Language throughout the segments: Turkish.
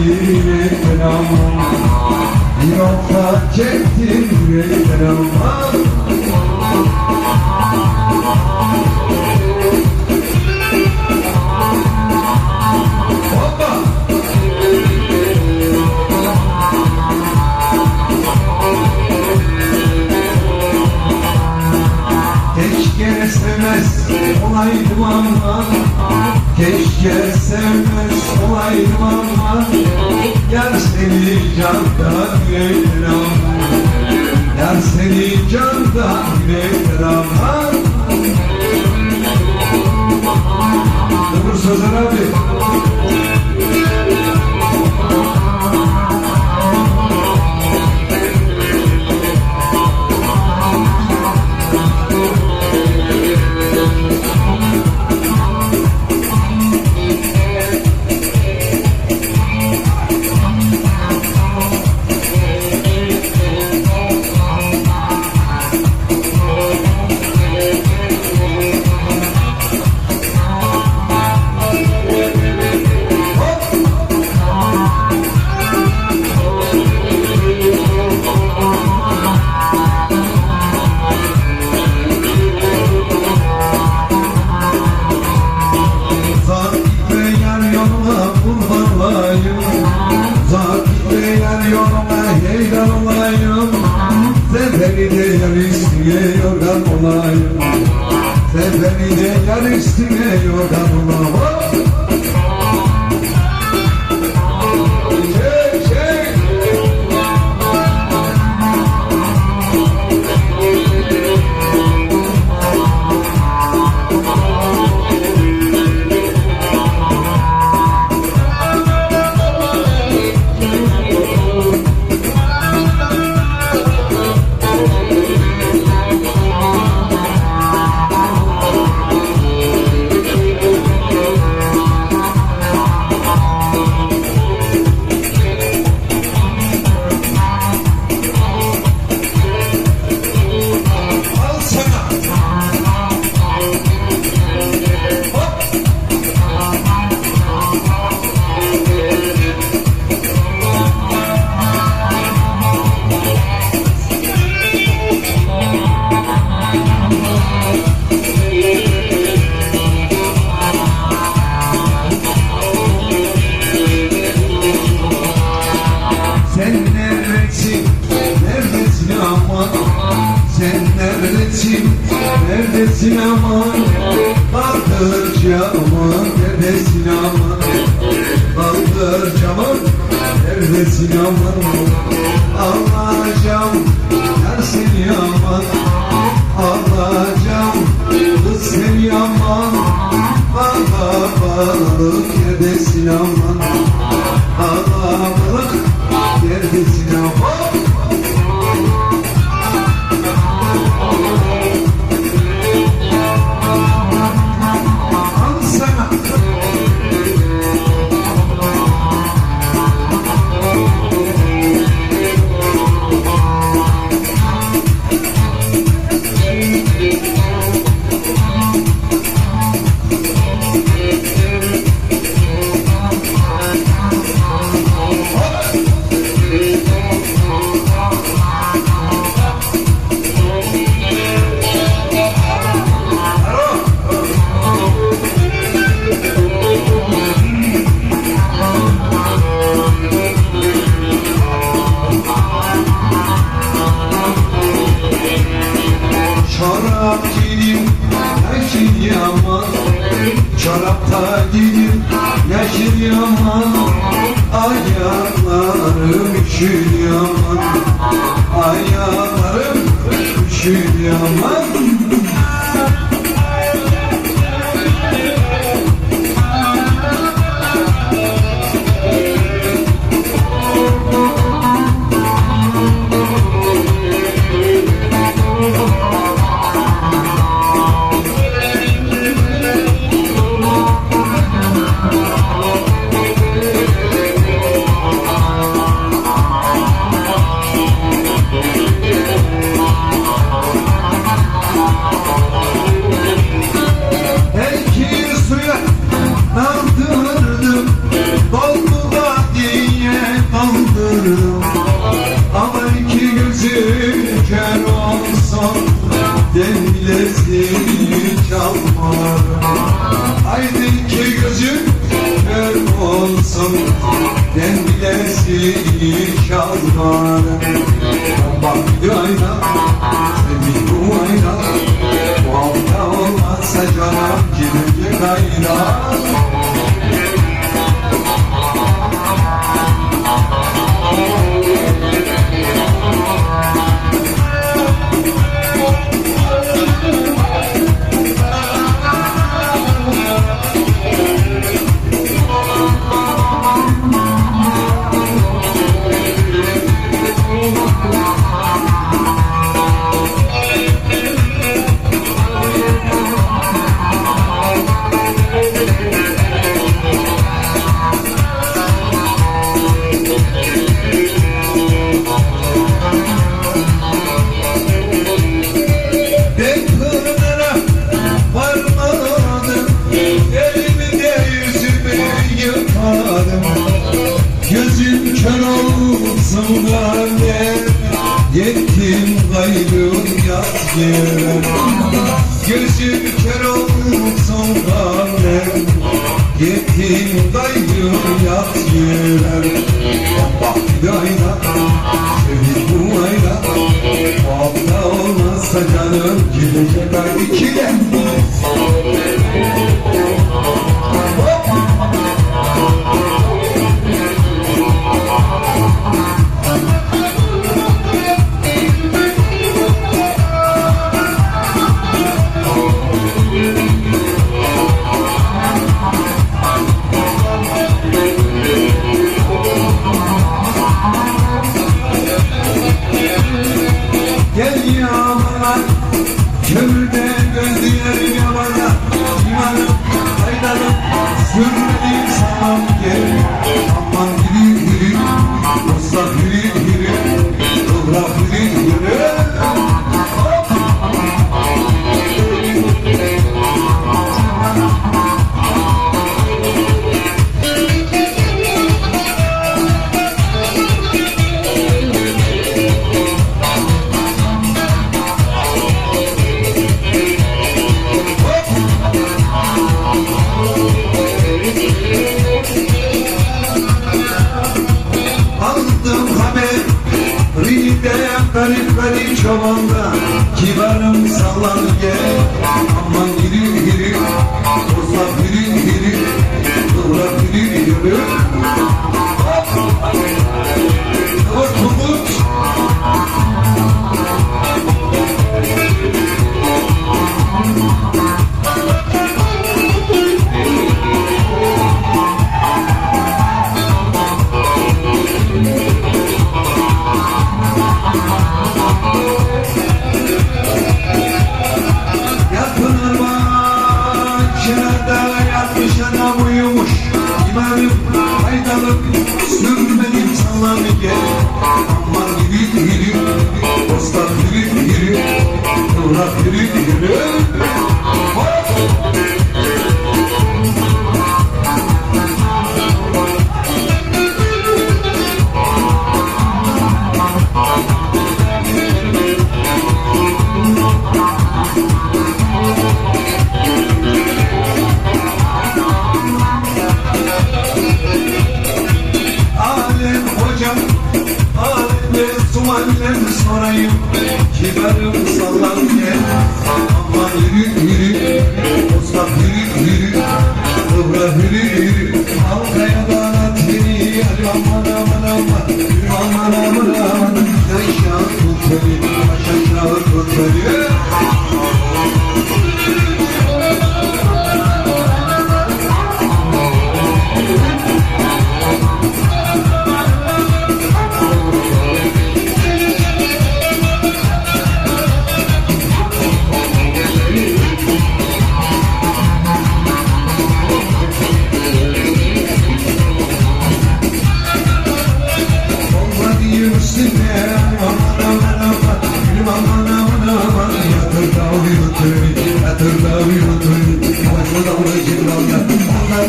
yürekten ama Bir okta çektim yürekten ama! Keşke sevmez olaydım ama Keşke sevmez olaydım ama Yar seni candan yürekten ama. Yar seni candan yürekten ama Bakır camın, neredesin aman Bakır camın, neredesin aman Alacağım, yar seni aman. Alacağım, kız seni aman. Bana balık, neredesin aman? Alabalık neredesin ama? Çorap giydim, yaşın yaman. Çorapta giydim, yaşın yaman. Ayaklarım üşür yaman. Ayaklarım üşür yaman şalvarı Bak yayla Seni bu ayla Bu hafta olmazsa canım Yetim dayım yat yürer Bak dayda Sevdik bu ayda Hafta olmazsa canım gidecek ay ikide Duyarım sallanır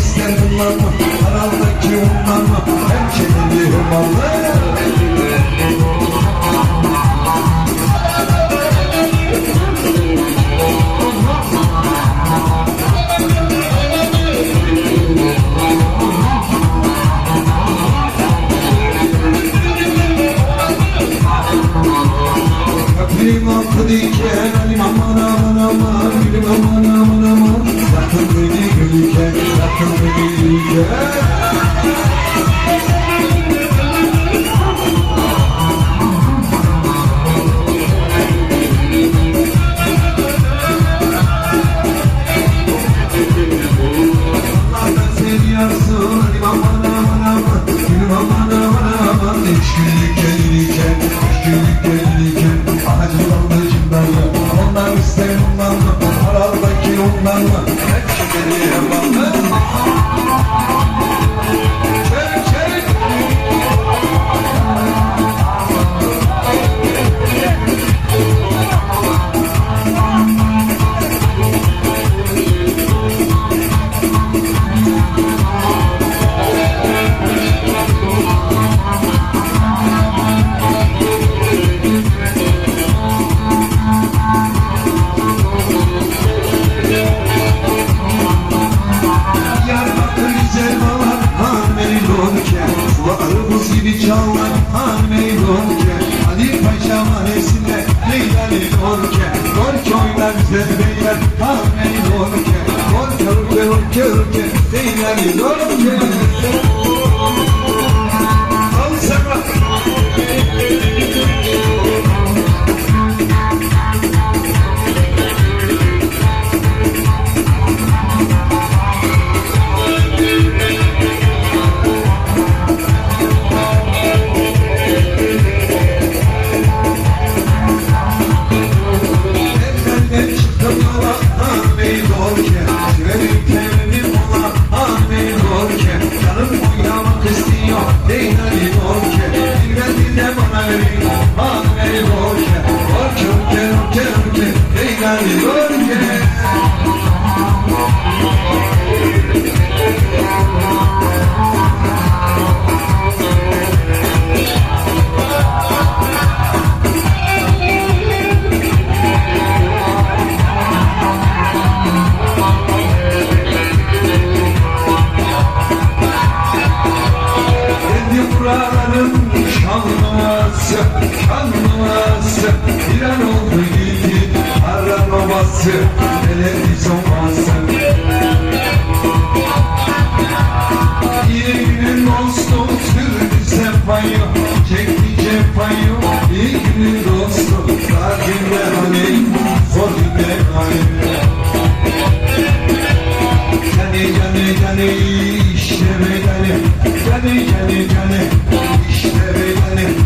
İsterim var mı? Araldaki umman mı? Hem kendini umman mı? Kapıyı mahvedi ki her aman aman aman Gülüm aman aman aman to be good. Good. Hadi havası Televizyon bası İyi günün dostum Sürdü sefayı Çekti cefayı İyi günün dostum Kalbimde aleyh hani, Zor hani. günde aleyh Gene gene gene İşte bedeli Gene gene gene İşte bedeli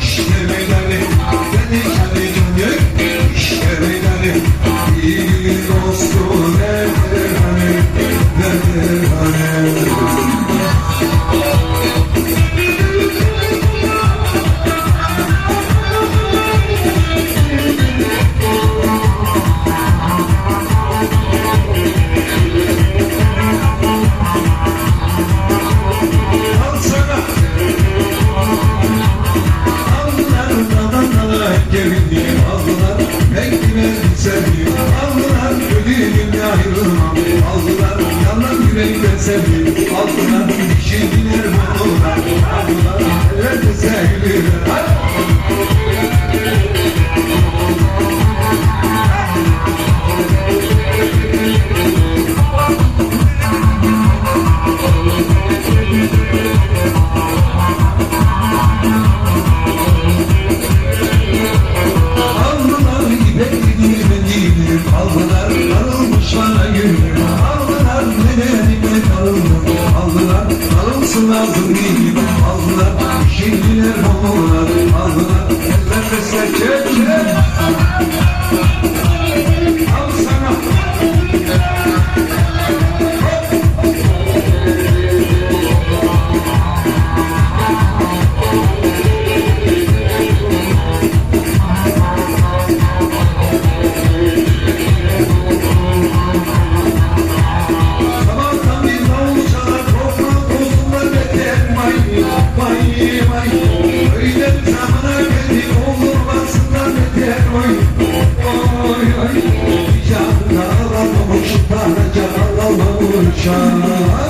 She sevdim Aldılar ödülüm ya ayrılmam Aldılar yalan yürekten sevdim Aldılar dişini şey Ağlasınlar bu gibi Ağlar, şimdiler babalar Ağlar, eller beslerken Shama